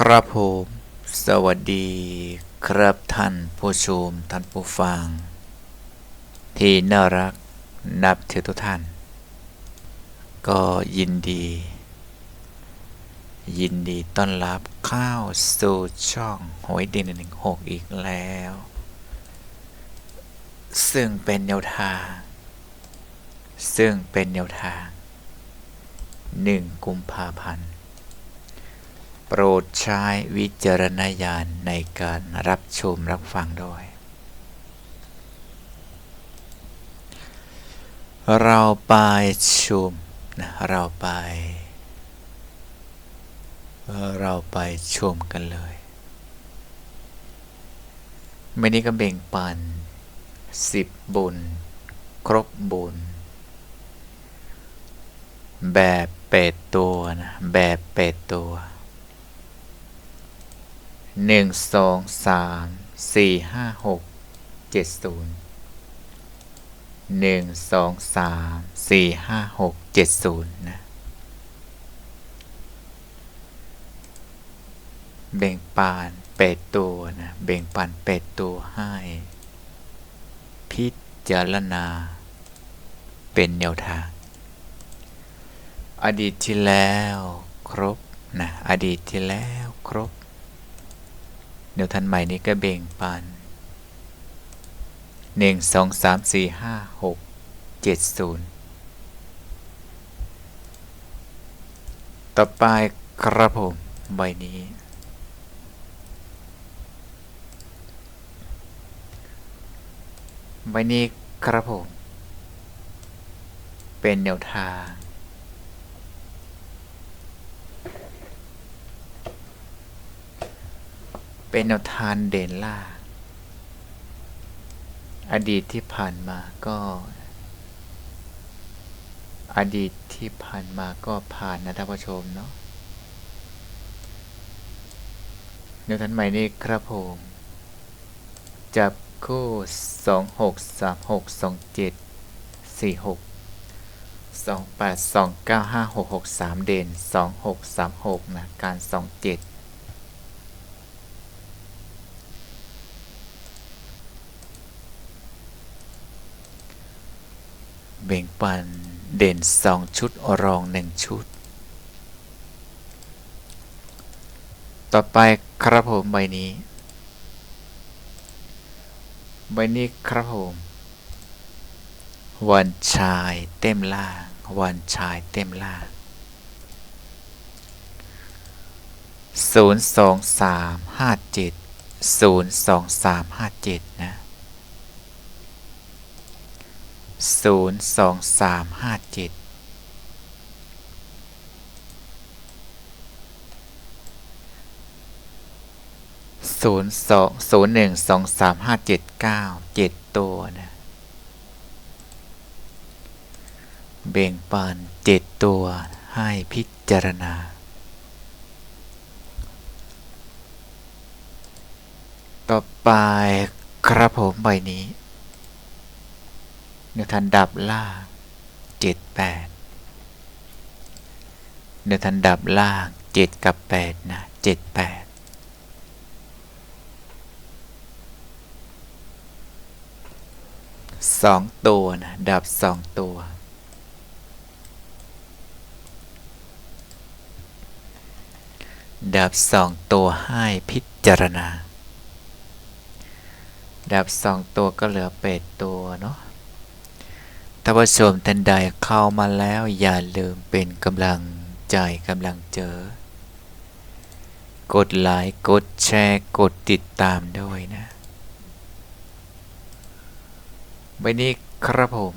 ครับผมสวัสดีครับท่านผู้ชมท่านผู้ฟัง ที่น่ารักนับถือทุกท่าน ก็ยินดี ยินดีต้อนรับเข้าสู่ช่องหวยด่นหนึ่งหกอีกแล้ว ซึ่งเป็นแนวทาง ซึ่งเป็นแนวทางหนึ่งกุมภาพันธ์ โปรดใช้วิจารณญาณในการรับชมรับฟังด้วย เราไปชมนะเราไป เราไปชมกันเลยไม่นี้ก็เบ่งปันสิบบุญ ครบบุญ แบบเป็ดตัวนะ แบบเป็ดตัว หนึ่งสองสามสี่ห้าหกเจ็ดศูนย์หนึ่งสองสามสี่ห้าหกเจ็ดศูนย์นะเบ่งปานเป็ดตัวนะเบ่งปานเป็ดตัวให้ พิจารณา เป็นแนวทาง อดีตที่แล้วครบนะอดีตที่แล้วครบ เดี๋ยวทันใหม่นี้ก็เบ่งปันหนึ่งสองสามสี่ห้าหกเจ็ดศูนย์ต่อไปครับผมใบนี้ ใบนี้ครับผม เป็นแนวทาง เป็นแนวทางเด่นล่า อดีตที่ผ่านมาก็ อดีตที่ผ่านมาก็ผ่านนะท่านผู้ชมเนาะแนวทางใหม่นี้ครับผมจับคู่สองหกสามหกสองเจ็ดสี่หกสองแปดสองเก้าห้าหกหกสามเด่นสองหกสามหกนะการสองเจ็ด บ่งปัน เด่นสองชุดอรองหนึ่งชุด ต่อไปครับผมใบนี้ ใบนี้ครับผม วันชายเต็มล่าง วันชายเต็มล่างศูนย์สองสามห้าเจ็ดศูนย์สองสามห้าเจ็ดนะ ศูนย์สองสามห้าเจ็ดศูนย์สองศูนย์หนึ่งสองสามห้าเจ็ดเก้าเจ็ดตัวนะเบ่งปานเจ็ดตัวให้พิจารณา ต่อไปครับผมใบนี้ เนื้อทันดับล่างเจ็ดแปดเนื้อทันดับล่างเจ็ดกับแปดนะเจ็ดแปดสองตัวนะดับสองตัวดับสองตัวให้พิจารณา ดับสองตัวก็เหลือเป็ดตัวเนาะ ถ้าผู้ชมทันใดเข้ามาแล้วอย่าลืมเป็นกำลังใจกำลังเจอกดไลค์กดแชร์กดติดตามด้วยนะวันนี้ครับผม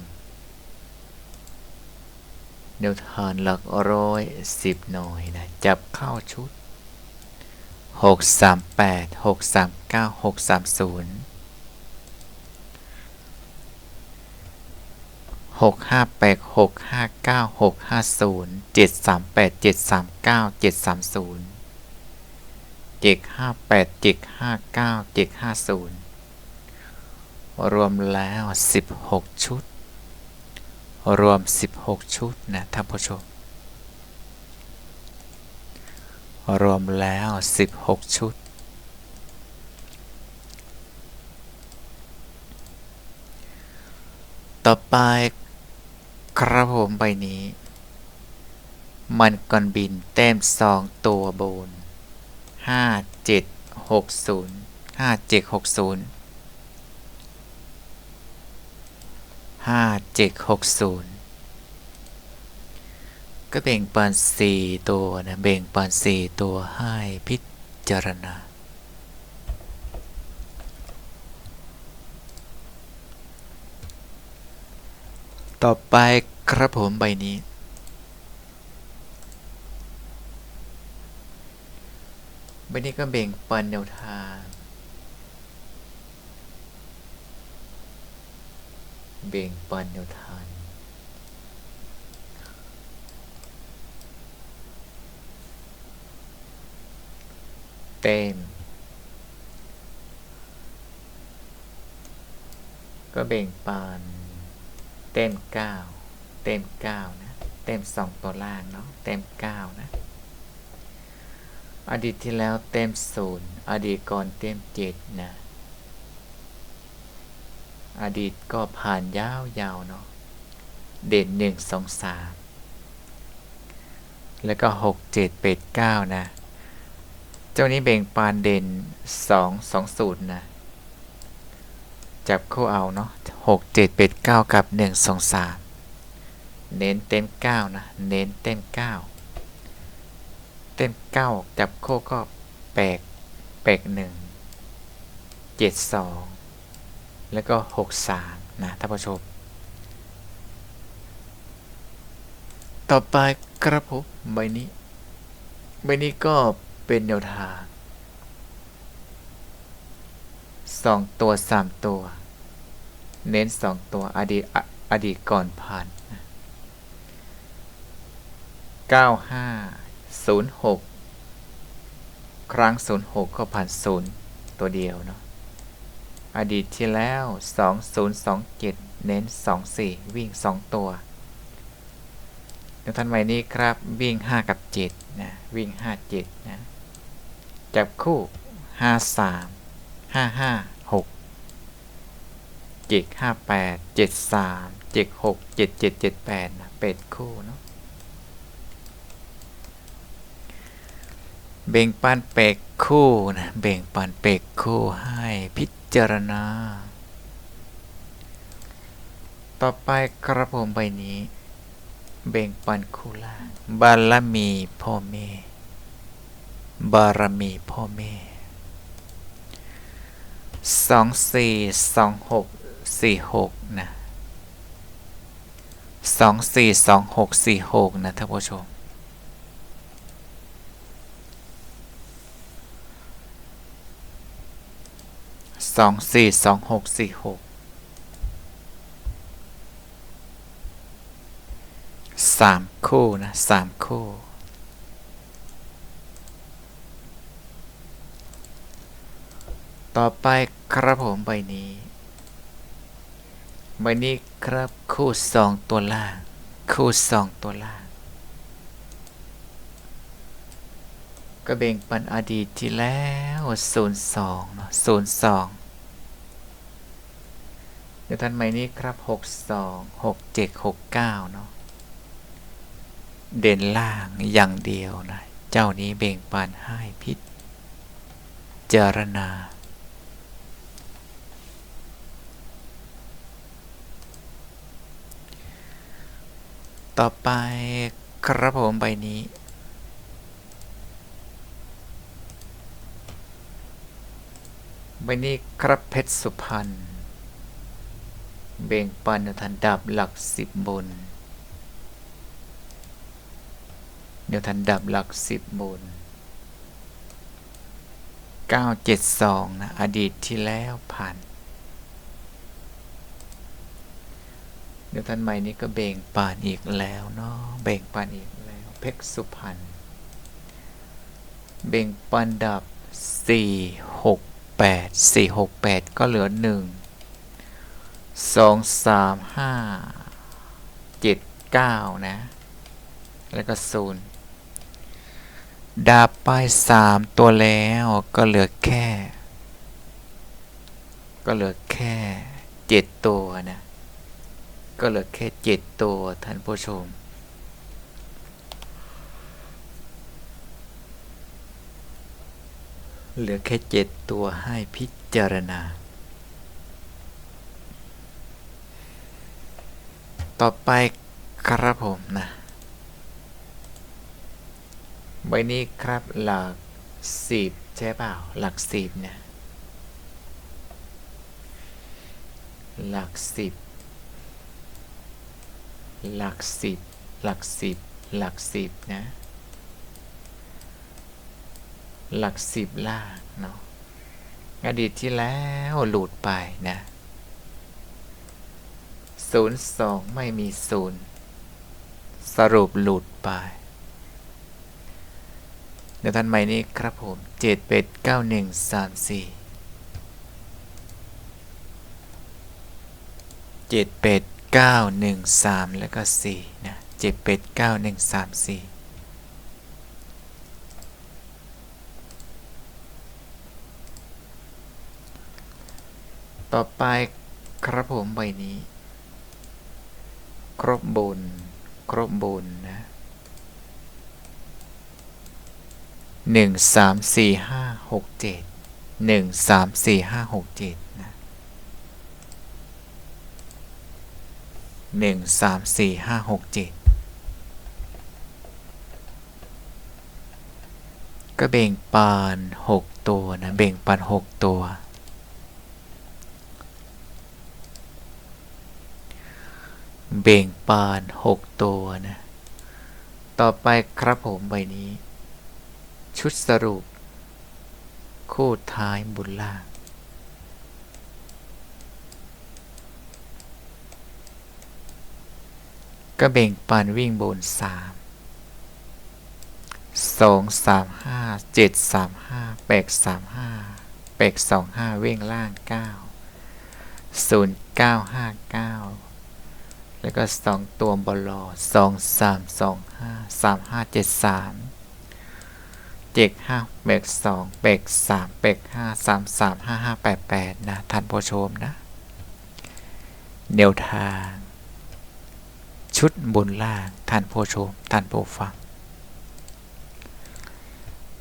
เดี๋ยวทานหลักร้อยสิบหน่อยนะ จับเข้าชุด 638 639 630 หกห้าแปดหกห้าเก้าหกห้าศูนย์เจ็ดสามแปดเจ็ดสามเก้าเจ็ดสามศูนย์เจ็ดห้าแปดเจ็ดห้าเก้าเจ็ดห้าศูนย์รวมแล้วสิบหกชุด รวมสิบหกชุดนะท่านผู้ชม รวมแล้ว16ชุดต่อไป ครับผมใบนี้ มันก่อนบินแต้มสองตัวบนห้าเจ็ดหกศูนย์ห้าเจ็ดหกศูนย์ห้าเจ็ดหกศูนย์ก็แบ่งปันสี่ตัวนะแบ่งปันสี่ตัวให้พิจารณา ต่อไปครับผมใบนี้ ใบนี้ก็แบ่งปันแนวทางแบ่งปันแนวทางเต็มก็แบ่งปัน เต็มเก้าเต็มเก้านะ เต็มสองตัวล่างเนาะ เต็มเก้านะ อดีตที่แล้วเต็มศูนย์อดีตก่อนเต็มเจ็ดนะ อดีตก็ผ่านยาวๆเนาะ เด่นหนึ่งสองสามแล้วก็หกเจ็ดเป็ดเก้านะ เจ้านี้เบ่งปานเด่นสองสองศูนย์นะ จับคู่เอาเนาะหกเจ็ดเป็ดเก้ากับหนึ่งสองสามเน้นเต็มเก้านะ เน้นเต็มเก้าเต็มเก้าจับคู่ก็แปกแปกหนึ่งเจ็ดสองแล้วก็หกสามนะท่านผู้ชมต่อไปกระผมใบนี้ ใบนี้ก็เป็นแนวทางสองตัวสามตัว เน้นสองตัวอดีตอดีตก่อนผ่าน 9506 ครั้ง 06 ก็ผ่าน 0 ตัวเดียวเนาะอดีตที่แล้ว 2027 เน้น 24 วิ่ง 2 ตัวท่านใหม่นี้ครับ วิ่ง 5 กับ 7 นะ วิ่ง 5 7 นะ จับคู่ 53 55 เจ็ดห้าแปดเจ็ดสามเจ็ดหกเจ็ดเจ็ดเจ็ดแปดนะเป็ดคู่เนาะเบ่งปันเป็กคู่นะเบ่งปันเป็กคู่ให้พิจารณา ต่อไปกระผมใบนี้ เบ่งปันคู่ล่างบารมีพ่อแม่บารมีพ่อแม่สองสี่สองหก สี่หกนะสองสี่สองหกสี่หกนะท่านผู้ชมสองสี่สองหกสี่หกสามคู่นะสามคู่ต่อไปครับผมใบนี้ ใบนี้ครับคู่สองตัวล่าง คู่สองตัวล่าง ก็เบ่งปันอดีตที่แล้วศูนย์สองเนาะศูนย์สองเดี๋ยวท่านใหม่นี้ครับหกสองหกเจ็ดหกเก้าเนาะเด่นล่างอย่างเดียวนะ เจ้านี้เบ่งปันให้พิจารณา ต่อไปครับผมใบนี้ ใบนี้ครับเพชรสุพรรณเบ่งปันทันดับหลักสิบบนเดี๋ยวทันดับหลักสิบบน 972 นะ อดีตที่แล้วผ่าน เดี๋ยวท่านใหม่นี้ก็เบ่งปานอีกแล้วเนาะเบ่งปานอีกแล้ว เพชรสุพรรณเบ่งปันดับ 4 6 8 4 6 8 ก็เหลือ 1 2 3 5 7 9 นะ แล้วก็ 0ดับไปสามตัวแล้วก็เหลือแค่ ก็เหลือแค่เจ็ดตัวนะ ก็เหลือแค่เจ็ดตัวท่านผู้ชม เหลือแค่เจ็ดตัวให้พิจารณา ต่อไปครับผมนะ ใบนี้ครับหลักสิบใช่เปล่า หลักสิบเนี่ย หลักสิบ หลักสิบ หลักสิบ หลักสิบนะ หลักสิบล่างเนาะ อดีตที่แล้วหลุดไปนะศูนย์สองไม่มีศูนย์สรุปหลุดไปเดี๋ยวท่านใหม่นี้ครับผมเจ็ดเป็ดเก้าหนึ่งสามสี่เจ็ดเป็ด เก้าหนึ่งสามแล้วก็สี่นะเจ็ดเป็ดเก้าหนึ่งสามสี่ต่อไปครับผมใบนี้ ครบบน ครบบนนะหนึ่งสามสี่ห้าหกเจ็ดหนึ่งสามสี่ห้าหกเจ็ดนะ หนึ่งสามสี่ห้าหกเจ็ดก็เบ่งปานหกตัวนะเบ่งปานหกตัว เบ่งปานหกตัวนะ ต่อไปครับผมใบนี้ ชุดสรุป คู่ท้ายบุญล่าง ก็เบ่งปานวิ่งบนสามสองสามห้าเจ็ดสามห้าแปดสามห้าแปดสองห้าวิ่งล่างเก้าศูนย์เก้าห้าเก้าแล้วก็สองตัวบอลอสองสามสองห้าสามห้าเจ็ดสามเจ็ดห้าแปดสองแปดสามแปดห้าสามสามห้าห้าแปดแปดนะท่านผู้ชมนะแนวทาง ชุดบนล่าง ท่านผู้ชม ท่านผู้ฟัง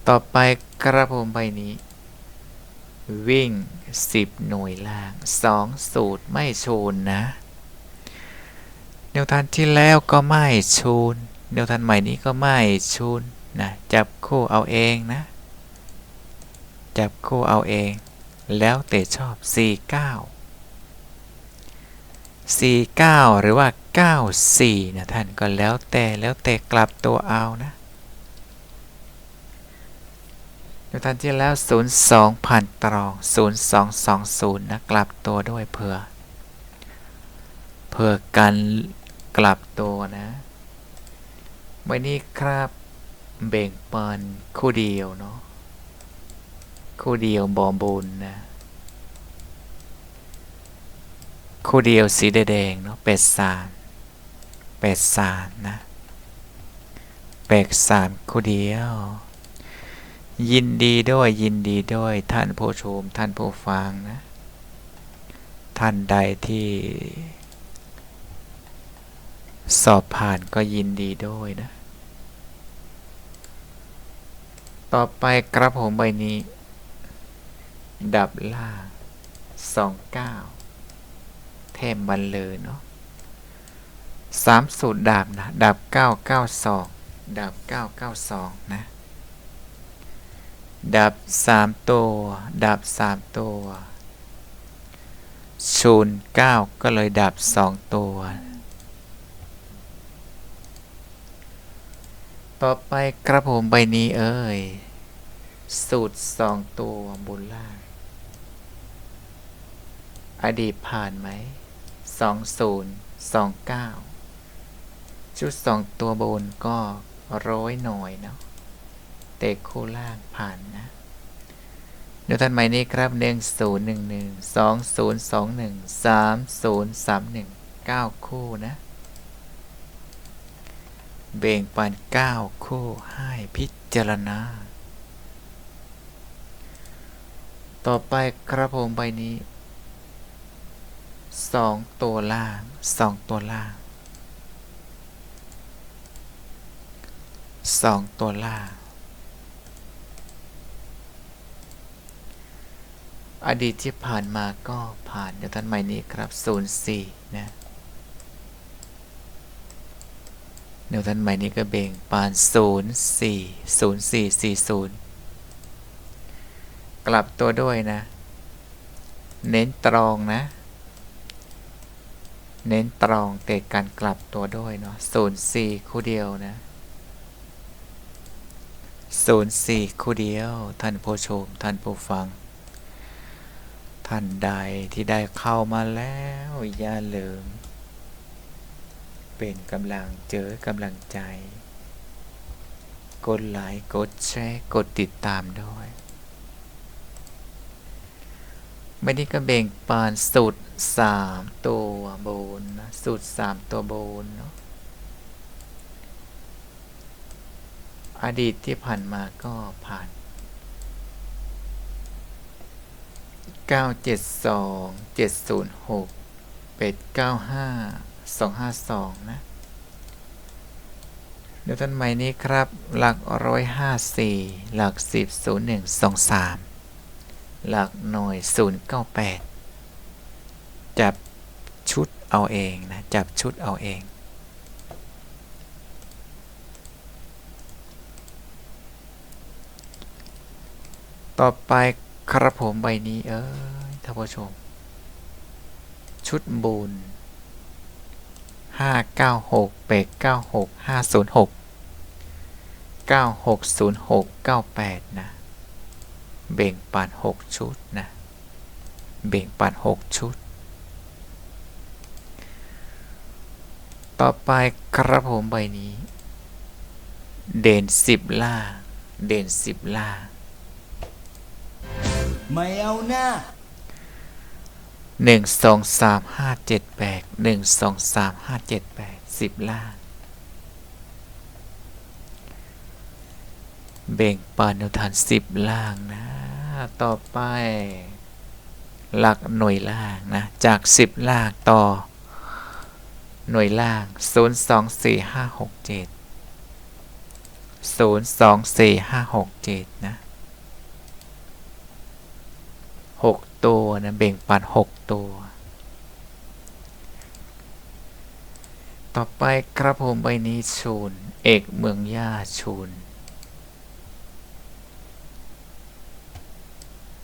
ต่อไปกระผมใบนี้ วิ่ง 10 หน่วยล่าง 2 สูตรไม่ชูนนะแนวทางที่แล้วก็ไม่ชูนแนวทางใหม่นี้ก็ไม่ชูนนะจับคู่เอาเองนะ จับคู่เอาเอง แล้วแต่ชอบ 49 49 หรือว่า 94 นะท่านก็แล้วแต่แล้วแต่กลับตัวเอานะในท่านที่แล้ว 02ผ่านตรอง 0220 นะ กลับตัวด้วยเพื่อเพื่อกันกลับตัวนะวันนี้ครับเบ่งปันคู่เดียวเนาะคู่เดียวบอมบุญนะคู่เดียวสีแดงเนาะเป็ดสาม เป็ดสามนะเป็ดสามคู่เดียว ยินดีด้วยยินดีด้วยท่านผู้ชมท่านผู้ฟังนะ ท่านใดที่ สอบผ่านก็ยินดีด้วยนะ ต่อไปกระผมใบนี้ ดับล่างสองเก้าเทมบันเลยเนาะ สามสูตรดาบนะดาบเก้าเก้าสองดาบเก้าเก้าสองนะดับสามตัวดับสามตัวชูนเก้าก็เลยดับสองตัว ต่อไปกระผมใบนี้เอ้ย สูตรสองตัวบนล่าง อดีตผ่านไหมสองศูนย์สองเก้า ชุดสองตัวบนก็ร้อยหน่อยเนาะเตะคู่ล่างผ่านนะดี๋ยวท่านใหม่นี้ครับหนึ่งศูนย์หนึ่งหนึ่งสองศูนย์สองหนึ่งสามศูนย์สามหนึ่งเก้าคู่นะ เบ่งปันเก้าคู่ให้พิจารณา ต่อไปครับผมใบนี้สองตัวล่างสองตัวล่าง สองตัวล่าง อดีตที่ผ่านมาก็ผ่านเดี๋ยวท่านใหม่นี้ครับ 04 นะ เดี๋ยวท่านใหม่นี้ก็เบ่งปาน 04 0440 กลับตัวด้วยนะ เน้นตรองนะเน้นตรองเตะการกลับตัวด้วยเนาะ04คู่เดียวนะ 04คู่เดียว ท่านผู้ชม ท่านผู้ฟัง ท่านใดที่ได้เข้ามาแล้ว อย่าลืม เป็นกำลังเจอกำลังใจ กดไลค์กดแชร์กดติดตามด้วยไม่ได้ก็เบ่งปานสุดสามตัวบนสุดสามตัวบนเนาะ อดีตที่ผ่านมาก็ผ่าน 972 706เป็ด95 252 นะ เดี๋ยวท่านใหม่นี้ครับ หลัก 154 หลัก 10 01 23 หลักหน่วย 098 จับชุดเอาเองนะ จับชุดเอาเอง ต่อไปครับผมใบนี้ เอ้ยท่านผู้ชม ชุดบุญห้าเก้าหกเปกเก้าหกห้าศูนย์หกเก้าหกศูนย์หกเก้าแปดนะ เบ่งปันหกชุดนะ เบ่งปันหกชุด ต่อไปครับผมใบนี้ เด่นสิบล่า เด่นสิบล่า ไม่เอาหน้าหนึ่งสองสามห้าเจ็ดแปดหนึ่งสองสามห้าเจ็ดแปดสิบล่าง เบ่งปานนุทานสิบล่างนะ ต่อไป หลักหน่วยล่างนะ จากสิบล่างต่อ หน่วยล่างศูนย์สองสี่ห้าหกเจ็ดศูนย์สองสี่ห้าหกเจ็ดนะ หกตัวนะเบ่งปันหกตัว ต่อไปครับผมใบนี้ชูน เอกเมืองย่าชูน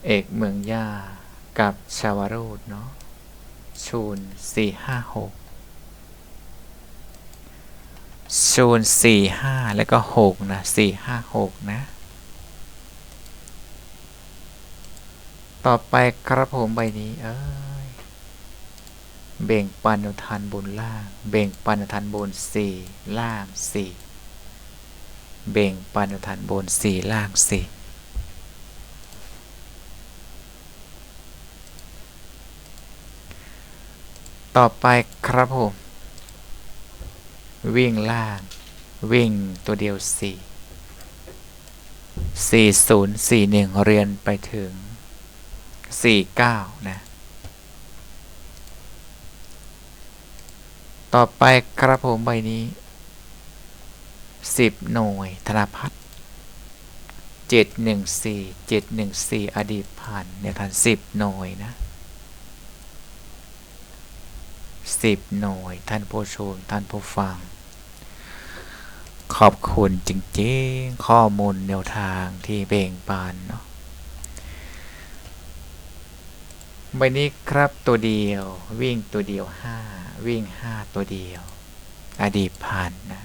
เอกเมืองย่ากับชาวโรดเนาะชูนสี่ห้าหกชูนสี่ห้าแล้วก็หกนะสี่ห้าหกนะ ต่อไปครับผมใบนี้ เอ้ยเบ่งปันอุทานบนล่าง เบ่งปันอุทานบนสี่ล่างสี่เบ่งปันอุทานบนสี่ล่างสี่ต่อไปครับผม วิ่งล่าง วิ่งตัวเดียวสี่สี่ศูนย์สี่หนึ่งเรียนไปถึง สี่เก้านะ ต่อไปครับผมใบนี้สิบหน่วย ธนพัฒน์เจ็ดหนึ่งสี่เจ็ดหนึ่งสี่อดีตผ่านเนี่ยทันสิบหน่วยนะสิบหน่วย ท่านผู้ชม ท่านผู้ฟังขอบคุณจริงๆ ข้อมูลแนวทางที่เบ่งปานเนาะ ใบนี้ครับตัวเดียว วิ่งตัวเดียวห้าวิ่งห้าตัวเดียว อดีตผ่านนะ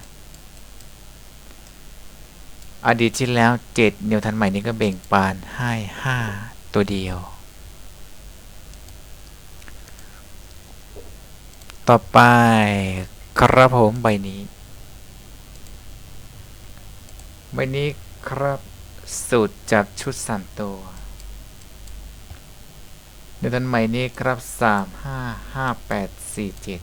อดีตที่แล้วเจ็ดเนียวทันใหม่นี้ก็เบ่งปานให้ห้าตัวเดียว ต่อไปครับผมใบนี้ ใบนี้ครับสูตรจับชุดสามตัว เดี๋ยวท่านใหม่นี้ครับสามห้าห้าแปดสี่เจ็ด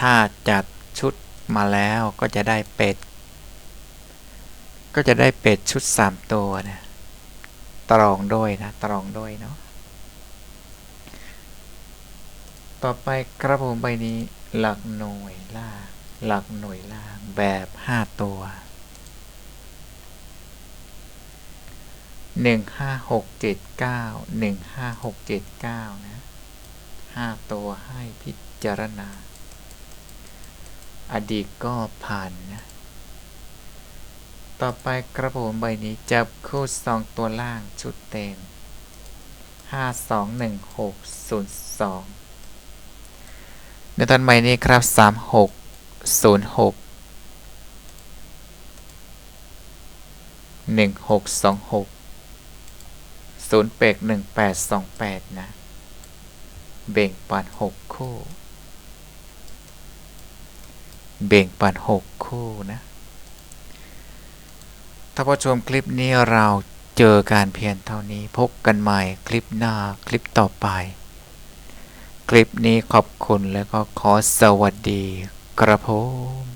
ถ้าจัดชุดมาแล้วก็จะได้เป็ด ก็จะได้เป็ดชุดสามตัวนะตรองด้วยนะตรองด้วยเนาะต่อไปกระผมใบนี้หลักหน่วยล่าง หลักหน่วยล่างแบบห้าตัว หนึ่งห้าหกเจ็ดเก้าหนึ่งห้าหกเจ็ดเก้านะห้าตัวให้พิจารณา อดีตก็ผ่านนะ ต่อไปกระผมใบนี้จับคู่สองตัวล่างชุดเต็มห้าสองหนึ่งหกศูนย์สองในตอนใหม่นี้ครับสามหกศูนย์หกหนึ่งหกสองหก ศูนย์เปกหนึ่งแปดสองแปดนะ เบ่งปันหกคู่ เบ่งปันหกคู่นะถ้าผู้ชมคลิปนี้เราเจอการเพียงเท่านี้พบกันใหม่คลิปหน้าคลิปต่อไป คลิปนี้ขอบคุณแล้วก็ขอสวัสดีกระผม